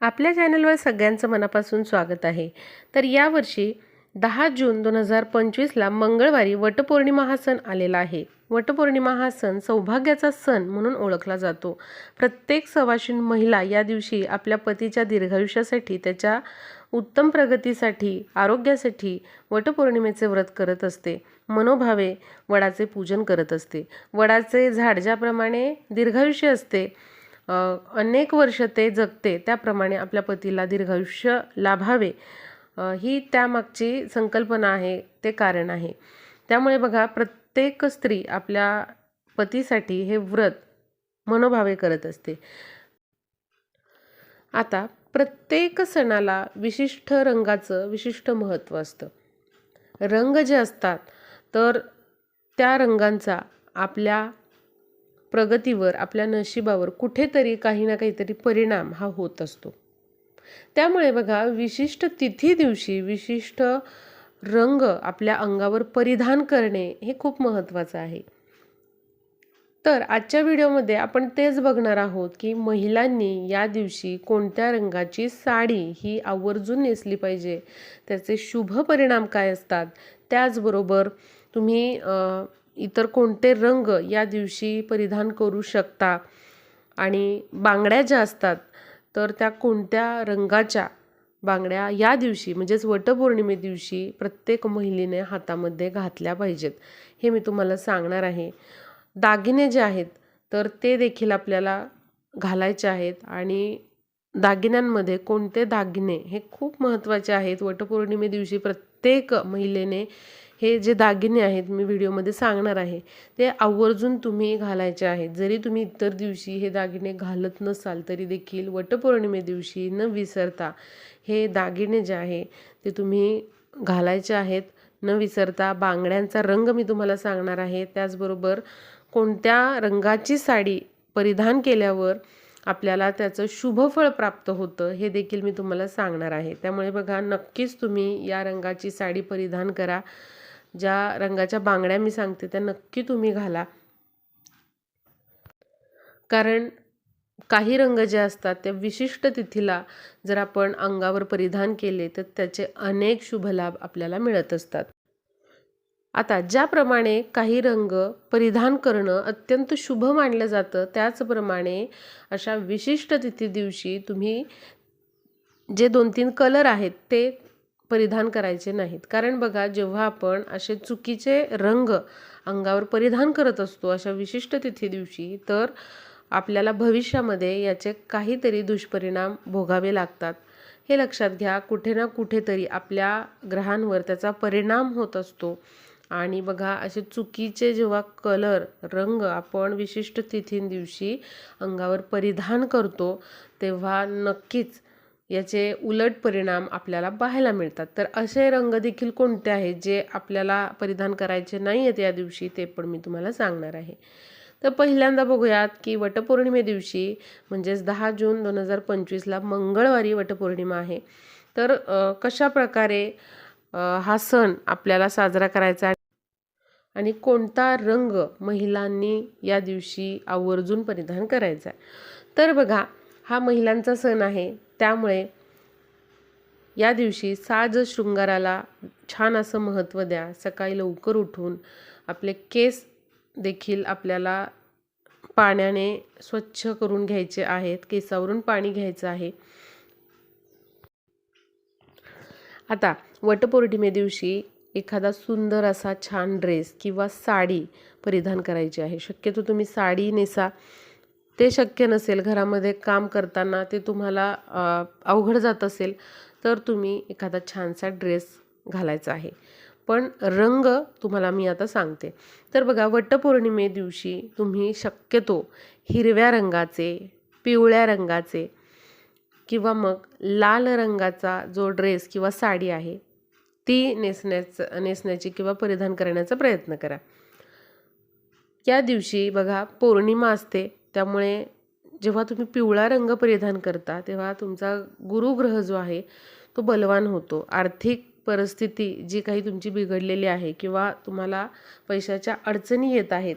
आपल्या चॅनलवर सगळ्यांचं मनापासून स्वागत आहे. तर यावर्षी दहा जून दोन हजार पंचवीसला मंगळवारी वटपौर्णिमा हा सण आलेला आहे. वटपौर्णिमा हा सण सौभाग्याचा सण म्हणून ओळखला जातो. प्रत्येक सवाशीण महिला या दिवशी आपल्या पतीच्या दीर्घायुष्यासाठी त्याच्या उत्तम प्रगतीसाठी आरोग्यासाठी वटपौर्णिमेचे व्रत करत असते. मनोभावे वडाचे पूजन करत असते. वडाचे झाड ज्याप्रमाणे दीर्घायुष्य असते अनेक वर्ष ते जगते त्याप्रमाणे आपल्या पतीला दीर्घायुष्य लाभावे. ही त्यामागची संकल्पना आहे ते कारण आहे. त्यामुळे बघा प्रत्येक स्त्री आपल्या पतीसाठी हे व्रत मनोभावे करत असते. आता प्रत्येक सणाला विशिष्ट रंगाचं विशिष्ट महत्त्व असतं. रंग जे असतात तर त्या रंगांचा आपल्या प्रगतीवर आपल्या नशिबावर कुठेतरी काही ना काहीतरी परिणाम हा होत असतो. त्यामुळे बघा विशिष्ट तिथी दिवशी विशिष्ट रंग आपल्या अंगावर परिधान करणे हे खूप महत्त्वाचं आहे. तर आजच्या व्हिडिओमध्ये आपण तेच बघणार आहोत की महिलांनी या दिवशी कोणत्या रंगाची साडी ही आवर्जून नेसली पाहिजे त्याचे शुभ परिणाम काय असतात त्याचबरोबर तुम्ही इतर कोणते रंग या दिवशी परिधान करू शकता? आणि बांगड्या ज्या असतात तर त्या कोणत्या रंगाच्या बांगड्या या दिवशी म्हणजेच वटपौर्णिमे दिवशी प्रत्येक महिलेने हातामध्ये घातल्या पाहिजेत? हे मी तुम्हाला सांगणार आहे. दागिने जे आहेत तर ते देखील आपल्याला घालायचे आहेत. आणि दागिन्यांमध्ये कोणते दागिने हे खूप महत्त्वाचे आहेत. वटपौर्णिमे दिवशी प्रत्येक महिलेने हे जे दागिने आहेत मी व्हिडिओमध्ये सांगणार आहे ते आवर्जून तुम्ही घालायचे आहेत. जरी तुम्ही इतर दिवशी हे दागिने घालत नसाल तरी देखील वटपौर्णिमे दिवशी न विसरता हे दागिने जे आहे ते तुम्ही घालायचे आहेत. न विसरता बांगड्यांचा रंग मी तुम्हाला सांगणार आहे. त्याचबरोबर कोणत्या रंगाची साडी परिधान केल्यावर आपल्याला त्याचं शुभफळ प्राप्त होतं हे देखील मी तुम्हाला सांगणार आहे. त्यामुळे बघा नक्कीच तुम्ही या रंगाची साडी परिधान करा. ज्या रंगाच्या बांगड्या मी सांगते त्या नक्की तुम्ही घाला. कारण काही रंग जे असतात त्या विशिष्ट तिथीला जर आपण अंगावर परिधान केले तर त्याचे अनेक शुभलाभ आपल्याला मिळत असतात. आता ज्याप्रमाणे काही रंग परिधान करणं अत्यंत शुभ मानलं जातं त्याचप्रमाणे अशा विशिष्ट तिथी दिवशी तुम्ही जे दोन तीन कलर आहेत ते परिधान करायचे नाहीत. कारण बघा जेव्हा आपण असे चुकीचे रंग अंगावर परिधान करत असतो अशा विशिष्ट तिथी दिवशी तर आपल्याला भविष्यामध्ये याचे काहीतरी दुष्परिणाम भोगावे लागतात. हे लक्षात घ्या कुठे ना कुठेतरी आपल्या ग्रहांवर त्याचा परिणाम होत असतो. आणि बघा असे चुकीचे जेव्हा कलर रंग आपण विशिष्ट तिथींदिवशी अंगावर परिधान करतो तेव्हा नक्कीच याचे उलट परिणाम आपल्याला पाहायला मिळतात. तर असे रंग देखील कोणते आहेत जे आपल्याला परिधान करायचे नाही आहेत या दिवशी ते पण मी तुम्हाला सांगणार आहे. तर पहिल्यांदा बघूयात की वटपौर्णिमे दिवशी म्हणजेच दहा जून दोन हजार पंचवीसला मंगळवारी वटपौर्णिमा आहे. तर कशा प्रकारे हा सण आपल्याला साजरा करायचा आहे आणि कोणता रंग महिलांनी या दिवशी आवर्जून परिधान करायचा आहे? तर बघा हा महिलांचा सण आहे. त्यामुळे या दिवशी साज शृंगाराला छान असं महत्त्व द्या. सकाळी लवकर उठून आपले केस देखील आपल्याला पाण्याने स्वच्छ करून घ्यायचे आहेत. केसावरून पाणी घ्यायचं आहे. आता वटपौर्णिमे दिवशी एखादा सुंदर असा छान ड्रेस किंवा साडी परिधान करायची आहे. शक्यतो तुम्ही साडी नेसा ते शक्य नसेल घरामध्ये काम करताना ते तुम्हाला अवघड जात असेल तर तुम्ही एखादा छानसा ड्रेस घालायचा आहे. पण रंग तुम्हाला मी आता सांगते. तर बघा वटपौर्णिमे दिवशी तुम्ही शक्यतो हिरव्या रंगाचे पिवळ्या रंगाचे किंवा मग लाल रंगाचा जो ड्रेस किंवा साडी आहे ती नेसण्याचं नेसण्याची किंवा परिधान करण्याचा प्रयत्न करा. या दिवशी बघा पौर्णिमा असते त्यामुळे जेव्हा तुम्ही पिवळा रंग परिधान करता तेव्हा तुमचा गुरुग्रह जो आहे तो बलवान होतो. आर्थिक परिस्थिती जी काही तुमची बिघडलेली आहे किंवा तुम्हाला पैशाच्या अडचणी येत आहेत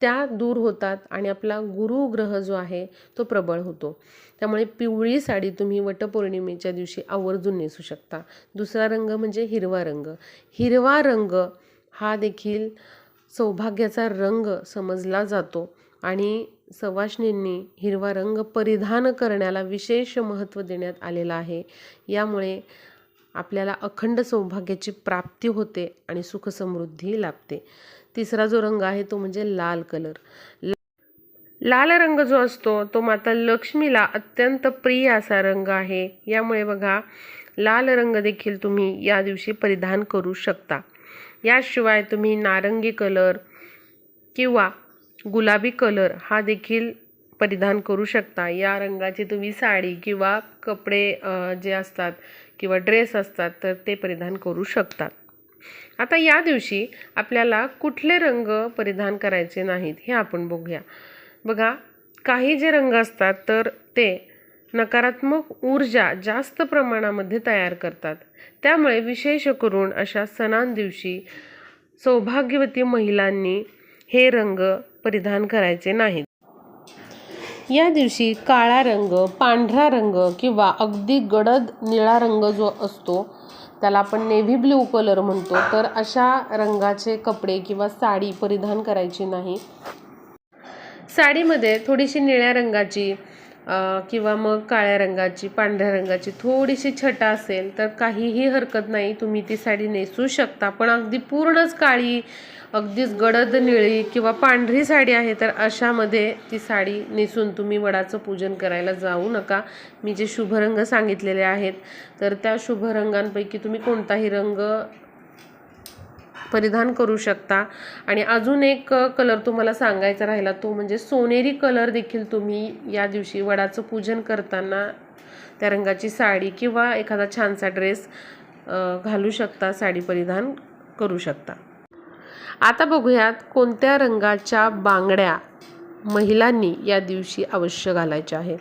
त्या दूर होतात आणि आपला गुरुग्रह जो आहे तो प्रबळ होतो. त्यामुळे पिवळी साडी तुम्ही वटपौर्णिमेच्या दिवशी आवर्जून नेसू शकता. दुसरा रंग म्हणजे हिरवा रंग. हिरवा रंग हा देखील सौभाग्याचा रंग समजला जातो. आणि सवाष्णींनी हिरवा रंग परिधान करण्याला विशेष महत्त्व देण्यात आलेलं आहे. यामुळे आपल्याला अखंड सौभाग्याची प्राप्ती होते आणि सुखसमृद्धी लाभते. तिसरा जो रंग आहे तो म्हणजे लाल कलर. लाल रंग जो असतो तो माता लक्ष्मीला अत्यंत प्रिय असा रंग आहे. यामुळे बघा लाल रंग देखील तुम्ही या दिवशी परिधान करू शकता. याशिवाय तुम्ही नारंगी कलर किंवा गुलाबी कलर हा देखील परिधान करू शकता. या रंगाची तुम्ही साडी किंवा कपडे जे असतात किंवा ड्रेस असतात तर ते परिधान करू शकतात. आता या दिवशी आपल्याला कुठले रंग परिधान करायचे नाहीत हे आपण बघूया. बघा काही जे रंग असतात तर ते नकारात्मक ऊर्जा जास्त प्रमाणामध्ये तयार करतात. त्यामुळे विशेष करून अशा सणांदिवशी सौभाग्यवती महिलांनी हे रंग परिधान करायचे नाहीत. या दिवशी काळा रंग पांढरा रंग किंवा अगदी गडद निळा रंग जो असतो त्याला आपण नेव्ही ब्ल्यू कलर म्हणतो. तर अशा रंगाचे कपडे किंवा साडी परिधान करायची नाही. साडीमध्ये थोडीशी निळ्या रंगाची किंवा मग काळ्या रंगाची पांढऱ्या रंगाची थोडीशी छटा असेल तर काहीही हरकत नाही. तुम्ही ती साडी नेसू शकता. पण अगदी पूर्णच काळी अगदीच गडद निळी किंवा पांढरी साडी आहे तर अशामध्ये ती साडी नेसून तुम्ही वडाचं पूजन करायला जाऊ नका. मी जे शुभ रंग सांगितलेले आहेत तर त्या शुभ रंगांपैकी तुम्ही कोणताही रंग परिधान करू शकता. आणि अजून एक कलर तुम्हाला सांगायचा राहिला तो म्हणजे सोनेरी कलर देखील तुम्ही या दिवशी वडाचं पूजन करताना त्या रंगाची साडी किंवा एखादा छानसा ड्रेस घालू शकता साडी परिधान करू शकता. आता बघूयात कोणत्या रंगाच्या बांगड्या महिलांनी या दिवशी अवश्य घालायच्या आहेत.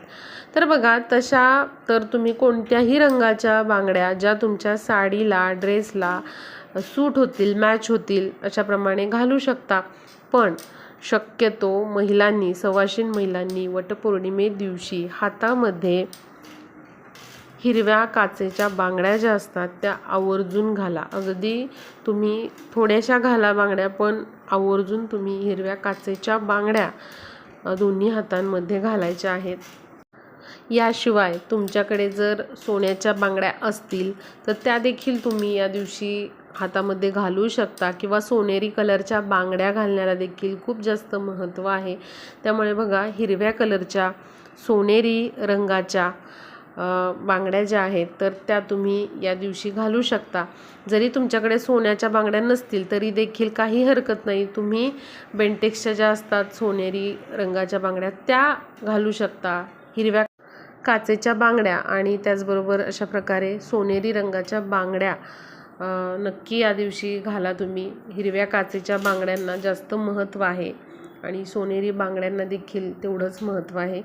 तर बघा तशा तर तुम्ही कोणत्याही रंगाच्या बांगड्या ज्या तुमच्या साडीला ड्रेसला सूट होतील मॅच होतील अशाप्रमाणे घालू शकता. पण शक्यतो महिलांनी सवाशीन महिलांनी वटपौर्णिमे दिवशी हातामध्ये हिरव्या काचेच्या बांगड्या ज्या असतात त्या आवर्जून घाला. अगदी तुम्ही थोड्याशा घाला बांगड्या पण आवर्जून तुम्ही हिरव्या काचेच्या बांगड्या दोन्ही हातांमध्ये घालायच्या आहेत. याशिवाय तुमच्याकडे जर सोन्याच्या बांगड्या असतील तर त्या देखील तुम्ही या दिवशी हातामध्ये घालू शकता किंवा सोनेरी कलरच्या बांगड्या घालण्याला देखील खूप जास्त महत्त्व आहे. त्यामुळे बघा हिरव्या कलरच्या सोनेरी रंगाच्या बांगड्या ज्या आहेत तर त्या तुम्ही या दिवशी घालू शकता. जरी तुमच्याकडे सोन्याच्या बांगड्या नसतील तरी देखील काही हरकत नाही. तुम्ही बेंटेक्सच्या ज्या असतात सोनेरी रंगाच्या बांगड्या त्या घालू शकता. हिरव्या काचेच्या बांगड्या आणि त्याचबरोबर अशा प्रकारे सोनेरी रंगाच्या बांगड्या नक्की या दिवशी घाला तुम्ही. हिरव्या काचेच्या बांगड्यांना जास्त महत्त्व आहे आणि सोनेरी बांगड्यांना देखील तेवढंच महत्त्व आहे.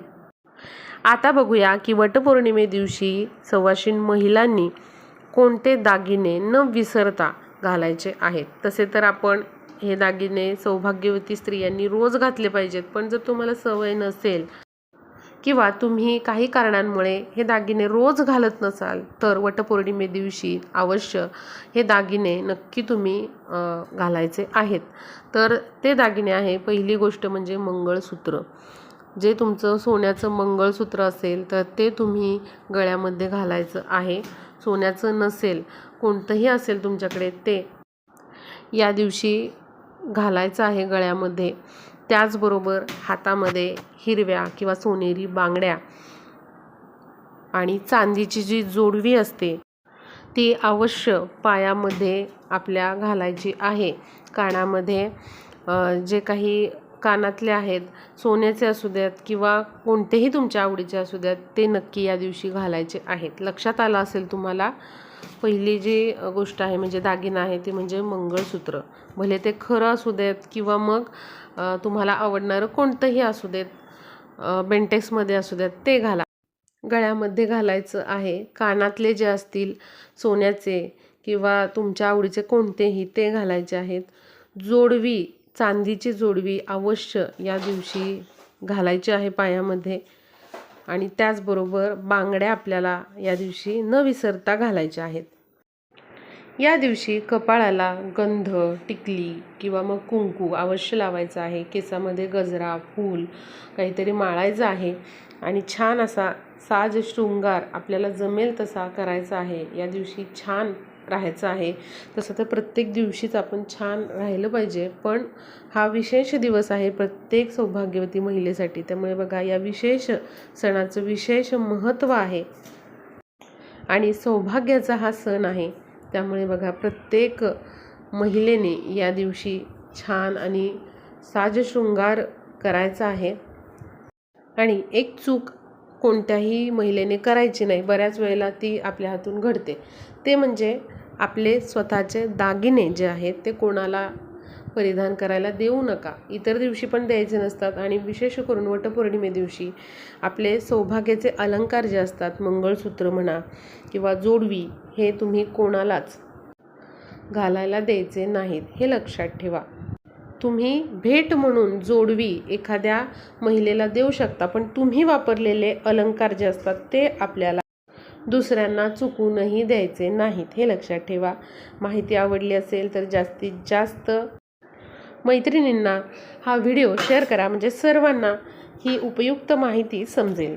आता बघूया की वटपौर्णिमे दिवशी सवाशीन महिलांनी कोणते दागिने न विसरता घालायचे आहेत? तसे तर आपण हे दागिने सौभाग्यवती स्त्रियांनी रोज घातले पाहिजेत पण जर तुम्हाला सवय नसेल किंवा तुम्ही काही कारणांमुळे हे दागिने रोज घालत नसाल तर वटपौर्णिमे दिवशी अवश्य हे दागिने नक्की तुम्ही घालायचे आहेत. तर ते दागिने आहे. पहिली गोष्ट म्हणजे मंगळसूत्र. जे तुमचं सोन्याचं मंगळसूत्र असेल तर ते तुम्ही गळ्यामध्ये घालायचं आहे. सोन्याचं नसेल कोणतंही असेल तुमच्याकडे ते या दिवशी घालायचं आहे गळ्यामध्ये. त्याचबरोबर हातामध्ये हिरव्या किंवा सोनेरी बांगड्या आणि चांदीची जी जोडवी असते ती अवश्य पायामध्ये आपल्या घालायची आहे. कानामध्ये जे काही कानातले आहेत सोन्याचे असू द्यात किंवा कोणतेही तुमच्या आवडीचे असू द्यात ते नक्की या दिवशी घालायचे आहेत. लक्षात आलं असेल तुम्हाला पहिली जी गोष्ट आहे म्हणजे दागिना आहे ती म्हणजे मंगळसूत्र. भले ते खरं असू देत किंवा मग तुम्हाला आवडणारं कोणतंही असू देत बेंटेक्समध्ये असू द्यात ते घाला. गळ्यामध्ये घालायचं आहे कानातले जे असतील सोन्याचे किंवा तुमच्या आवडीचे कोणतेही ते घालायचे आहेत. जोडवी चांदीची जोडवी अवश्य या दिवशी घालायची आहे पायामध्ये आणि त्याचबरोबर बांगड्या आपल्याला या दिवशी न विसरता घालायच्या आहेत. या दिवशी कपाळाला गंध टिकली किंवा मग कुंकू अवश्य लावायचं आहे. केसामध्ये गजरा फूल काहीतरी माळायचं आहे आणि छान असा साज शृंगार आपल्याला जमेल तसा करायचा आहे. या दिवशी छान राहायचं आहे. तसं तर प्रत्येक दिवशीच आपण छान राहिलं पाहिजे. पण हा विशेष दिवस आहे प्रत्येक सौभाग्यवती महिलेसाठी. त्यामुळे बघा या विशेष सणाचं विशेष महत्त्व आहे. आणि सौभाग्याचा हा सण आहे. त्यामुळे बघा प्रत्येक महिलेने या दिवशी छान आणि साजशृंगार करायचा आहे. आणि एक चूक कोणत्याही महिलेने करायची नाही. बऱ्याच वेळेला ती आपल्या हातून घडते. ते म्हणजे आपले स्वतःचे दागिने जे आहेत ते कोणाला परिधान करायला देऊ नका. इतर दिवशी पण द्यायचे नसतात आणि विशेष करून वटपौर्णिमे दिवशी आपले सौभाग्याचे अलंकार जे असतात मंगळसूत्र म्हणा किंवा जोडवी हे तुम्ही कोणालाच घालायला द्यायचे नाहीत. हे लक्षात ठेवा. तुम्ही भेट म्हणून जोडवी एखाद्या महिलेला देऊ शकता पण तुम्ही वापरलेले अलंकार जे असतात ते आपल्याला दुसऱ्यांना चुकूनही द्यायचे नाहीत. हे लक्षात ठेवा. माहिती आवडली असेल तर जास्तीत जास्त मैत्रिणींना हा व्हिडिओ शेअर करा म्हणजे सर्वांना ही उपयुक्त माहिती समजेल.